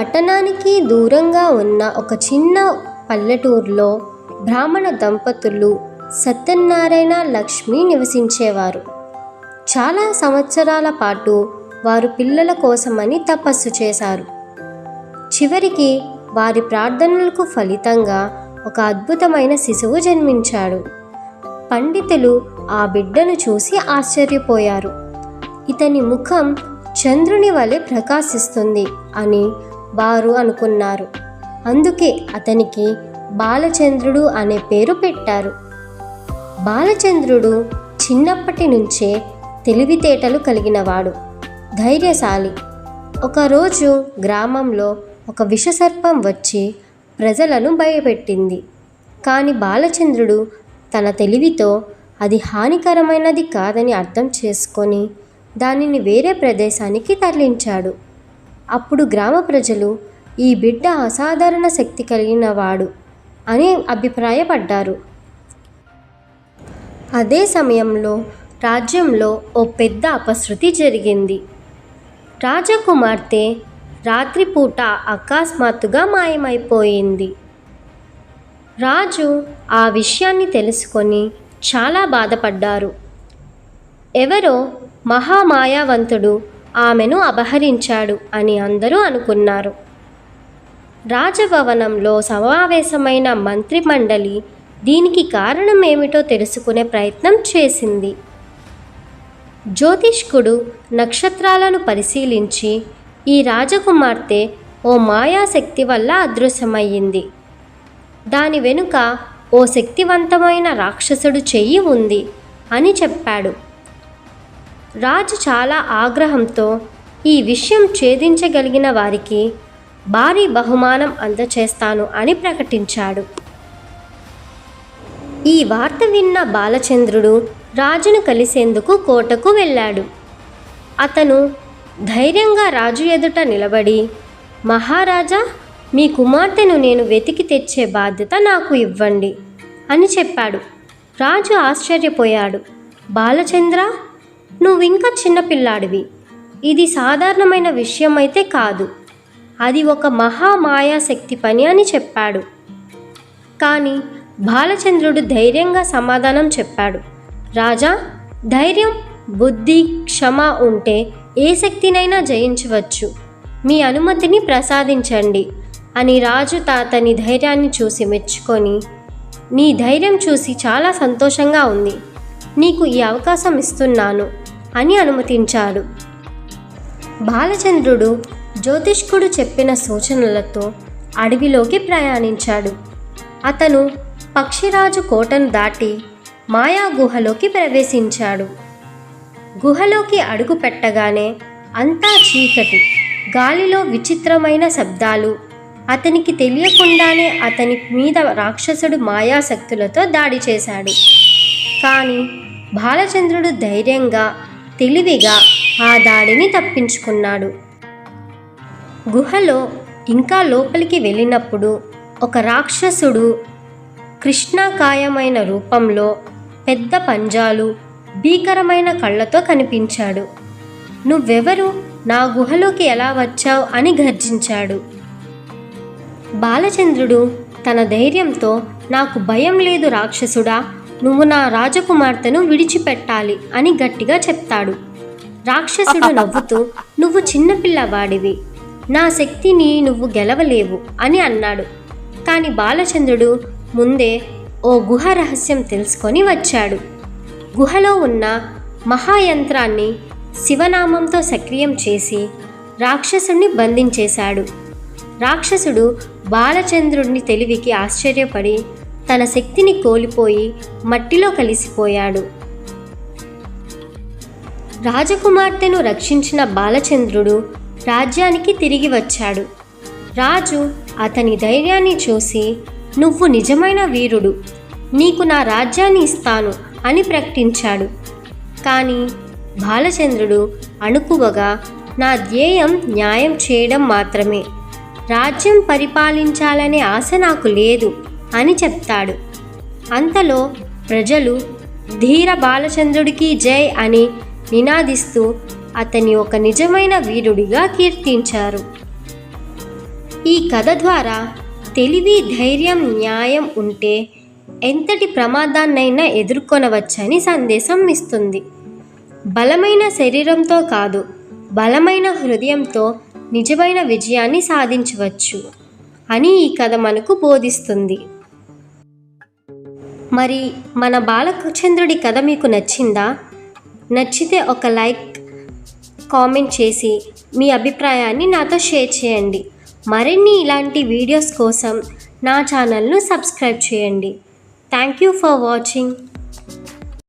పట్టణానికి దూరంగా ఉన్న ఒక చిన్న పల్లెటూరులో బ్రాహ్మణ దంపతులు సత్యనారాయణ లక్ష్మి నివసించేవారు. చాలా సంవత్సరాల పాటు వారు పిల్లల కోసమని తపస్సు చేశారు. చివరికి వారి ప్రార్థనలకు ఫలితంగా ఒక అద్భుతమైన శిశువు జన్మించాడు. పండితులు ఆ బిడ్డను చూసి ఆశ్చర్యపోయారు. ఇతని ముఖం చంద్రుని వలె ప్రకాశిస్తుంది అని వారు అనుకున్నారు. అందుకే అతనికి బాలచంద్రుడు అనే పేరు పెట్టారు. బాలచంద్రుడు చిన్నప్పటి నుంచే తెలివితేటలు కలిగినవాడు ధైర్యశాలి. ఒకరోజు గ్రామంలో ఒక విషసర్పం వచ్చి ప్రజలను భయపెట్టింది. కానీ బాలచంద్రుడు తన తెలివితో అది హానికరమైనది కాదని అర్థం చేసుకొని దానిని వేరే ప్రదేశానికి తరలించాడు. అప్పుడు గ్రామ ప్రజలు ఈ బిడ్డ అసాధారణ శక్తి కలిగిన వాడు అని అభిప్రాయపడ్డారు. అదే సమయంలో రాజ్యంలో ఓ పెద్ద అపశృతి జరిగింది. రాజకుమార్తె రాత్రిపూట అకస్మాత్తుగా మాయమైపోయింది. రాజు ఆ విషయాన్ని తెలుసుకొని చాలా బాధపడ్డారు. ఎవరో మహామాయావంతుడు ఆమెను అపహరించాడు అని అందరూ అనుకున్నారు. రాజభవనంలో సమావేశమైన మంత్రిమండలి దీనికి కారణం ఏమిటో తెలుసుకునే ప్రయత్నం చేసింది. జ్యోతిష్కుడు నక్షత్రాలను పరిశీలించి ఈ రాజకుమార్తె ఓ మాయాశక్తి వల్ల అదృశ్యమయ్యింది. దాని వెనుక ఓ శక్తివంతమైన రాక్షసుడు చెయ్యి ఉంది అని చెప్పాడు. రాజు చాలా ఆగ్రహంతో ఈ విషయం ఛేదించగలిగిన వారికి భారీ బహుమానం అందచేస్తాను అని ప్రకటించాడు. ఈ వార్త విన్న బాలచంద్రుడు రాజును కలిసేందుకు కోటకు వెళ్ళాడు. అతను ధైర్యంగా రాజు ఎదుట నిలబడి మహారాజా మీ కుమార్తెను నేను వెతికి తెచ్చే బాధ్యత నాకు ఇవ్వండి అని చెప్పాడు. రాజు ఆశ్చర్యపోయాడు. బాలచంద్ర నువ్వింకా చిన్నపిల్లాడివి. ఇది సాధారణమైన విషయం అయితే కాదు. అది ఒక మహామాయాశక్తి పని అని చెప్పాడు. కానీ బాలచంద్రుడు ధైర్యంగా సమాధానం చెప్పాడు. రాజా ధైర్యం బుద్ధి క్షమ ఉంటే ఏ శక్తినైనా జయించవచ్చు. మీ అనుమతిని ప్రసాదించండి అని రాజు తాతని ధైర్యాన్ని చూసి మెచ్చుకొని నీ ధైర్యం చూసి చాలా సంతోషంగా ఉంది. నీకు ఈ అవకాశం ఇస్తున్నాను. అని అనుమతించాడు. బాలచంద్రుడు జ్యోతిష్కుడు చెప్పిన సూచనలతో అడవిలోకి ప్రయాణించాడు. అతను పక్షిరాజు కోటను దాటి మాయా గుహలోకి ప్రవేశించాడు. గుహలోకి అడుగు పెట్టగానే అంతా చీకటి గాలిలో విచిత్రమైన శబ్దాలు అతనికి తెలియకుండానే అతని మీద రాక్షసుడు మాయాశక్తులతో దాడి చేశాడు. కానీ బాలచంద్రుడు ధైర్యంగా తెలివిగా ఆ దాడిని తప్పించుకున్నాడు. గుహలో ఇంకా లోపలికి వెళ్ళినప్పుడు ఒక రాక్షసుడు కృష్ణాకాయమైన రూపంలో పెద్ద పంజాలు భీకరమైన కళ్ళతో కనిపించాడు. నువ్వెవరు? నా గుహలోకి ఎలా వచ్చావు? అని గర్జించాడు. బాలచంద్రుడు తన ధైర్యంతో నాకు భయం లేదు రాక్షసుడా నువ్వు నా రాజకుమార్తెను విడిచిపెట్టాలి అని గట్టిగా చెప్తాడు. రాక్షసుడు నవ్వుతూ నువ్వు చిన్నపిల్లవాడివి నా శక్తిని నువ్వు గెలవలేవు అని అన్నాడు. కానీ బాలచంద్రుడు ముందే ఓ గుహ రహస్యం తెలుసుకొని వచ్చాడు. గుహలో ఉన్న మహాయంత్రాన్ని శివనామంతో సక్రియం చేసి రాక్షసుణ్ణి బంధించేశాడు. రాక్షసుడు బాలచంద్రుడిని తెలివికి ఆశ్చర్యపడి తన శక్తిని కోల్పోయి మట్టిలో కలిసిపోయాడు. రాజకుమార్తెను రక్షించిన బాలచంద్రుడు రాజ్యానికి తిరిగి వచ్చాడు. రాజు అతని ధైర్యాన్ని చూసి నువ్వు నిజమైన వీరుడు. నీకు నా రాజ్యాన్ని ఇస్తాను అని ప్రకటించాడు. కానీ బాలచంద్రుడు అణుకువగా నా ధ్యేయం న్యాయం చేయడం మాత్రమే. రాజ్యం పరిపాలించాలనే ఆశ నాకు లేదు. అని చెప్తాడు. అంతలో ప్రజలు ధీర బాలచంద్రుడికి జై అని నినాదిస్తూ అతని ఒక నిజమైన వీరుడిగా కీర్తించారు. ఈ కథ ద్వారా తెలివి ధైర్యం న్యాయం ఉంటే ఎంతటి ప్రమాదాన్నైనా ఎదుర్కొనవచ్చని సందేశం ఇస్తుంది. బలమైన శరీరంతో కాదు బలమైన హృదయంతో నిజమైన విజయాన్ని సాధించవచ్చు అని ఈ కథ మనకు బోధిస్తుంది. మరి మన బాలచంద్రుడి కథ మీకు నచ్చిందా? నచ్చితే ఒక లైక్ కామెంట్ చేసి మీ అభిప్రాయాన్ని నాతో షేర్ చేయండి. మరిన్ని ఇలాంటి వీడియోస్ కోసం నా ఛానల్ను సబ్స్క్రైబ్ చేయండి. Thank you for watching.